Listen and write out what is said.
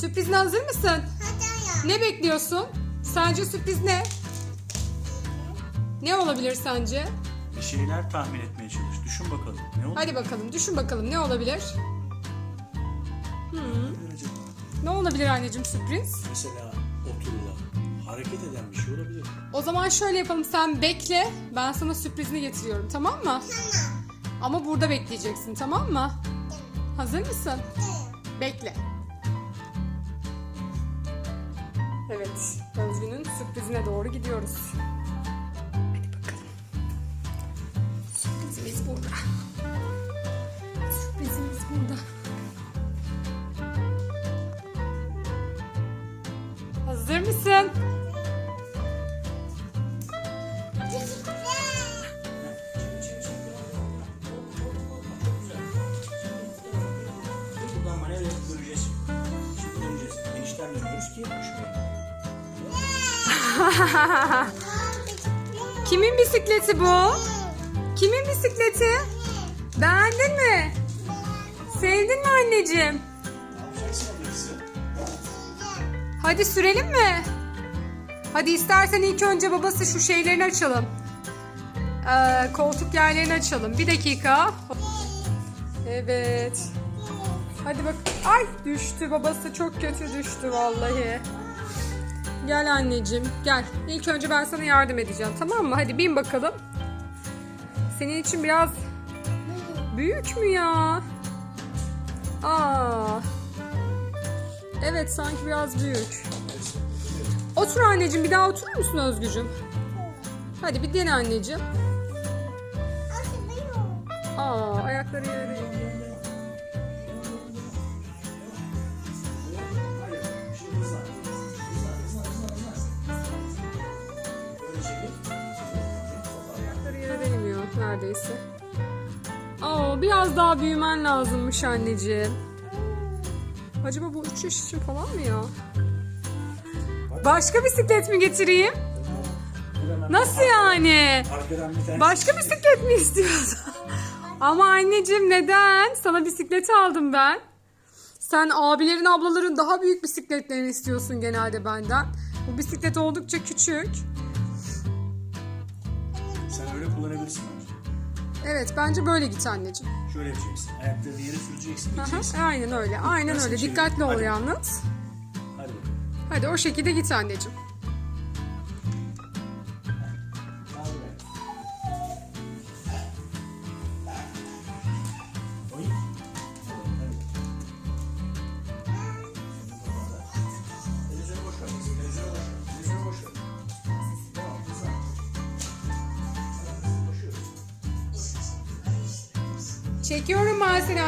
Sürprizine hazır mısın? Hadi ya. Ne bekliyorsun? Sence sürpriz ne? Ne olabilir sence? Bir şeyler tahmin etmeye çalış. Düşün bakalım. Ne oldu? Hadi bakalım düşün bakalım ne olabilir? acaba? Ne olabilir anneciğim sürpriz? Mesela oturulan, hareket eden bir şey olabilir. O zaman şöyle yapalım sen bekle ben sana sürprizini getiriyorum tamam mı? Tamam. Ama burada bekleyeceksin tamam mı? Hazır mısın? Bekle. Evet, Özgün'ün sürprizine doğru gidiyoruz. Hadi bakalım. Sürprizimiz burada. Sürprizimiz burada. Hazır mısın? Buradan yapıp döneceğiz. Şimdi döneceğiz. Enişten dönüyoruz ki. Kimin bisikleti bu? Kimin bisikleti? Beğendin mi? Sevdin mi anneciğim? Hadi sürelim mi? Hadi istersen ilk önce babası şu şeylerini açalım. Ee, koltuk yerlerini açalım. Bir dakika. Evet. Hadi bak. Ay düştü babası çok kötü düştü vallahi. Gel anneciğim gel. İlk önce ben sana yardım edeceğim tamam mı? Hadi bin bakalım. Senin için biraz büyük mü ya? Aa. Evet sanki biraz büyük. Otur anneciğim bir daha oturur musun Özgücüm? Hadi bir dene anneciğim. Aa ayakları yere değil. Neredeyse. Aa biraz daha büyümen lazımmış anneciğim. Acaba bu 3 yaş için falan mı ya? Başka bisiklet mi getireyim? Nasıl yani? Başka bisiklet mi istiyorsun? Ama anneciğim neden? Sana bisiklet aldım ben. Sen abilerin ablaların daha büyük bisikletlerini istiyorsun genelde benden. Bu bisiklet oldukça küçük. Sen öyle kullanabilirsin. Evet bence böyle git anneciğim. Şöyle yapacaksın. Ayaklarını yere süreceksin. Aha, aynen öyle. Aynen Nasıl öyle. çevir? Dikkatli ol Hadi. yalnız. Hadi. Hadi o şekilde git anneciğim. Çekiyorum ben seni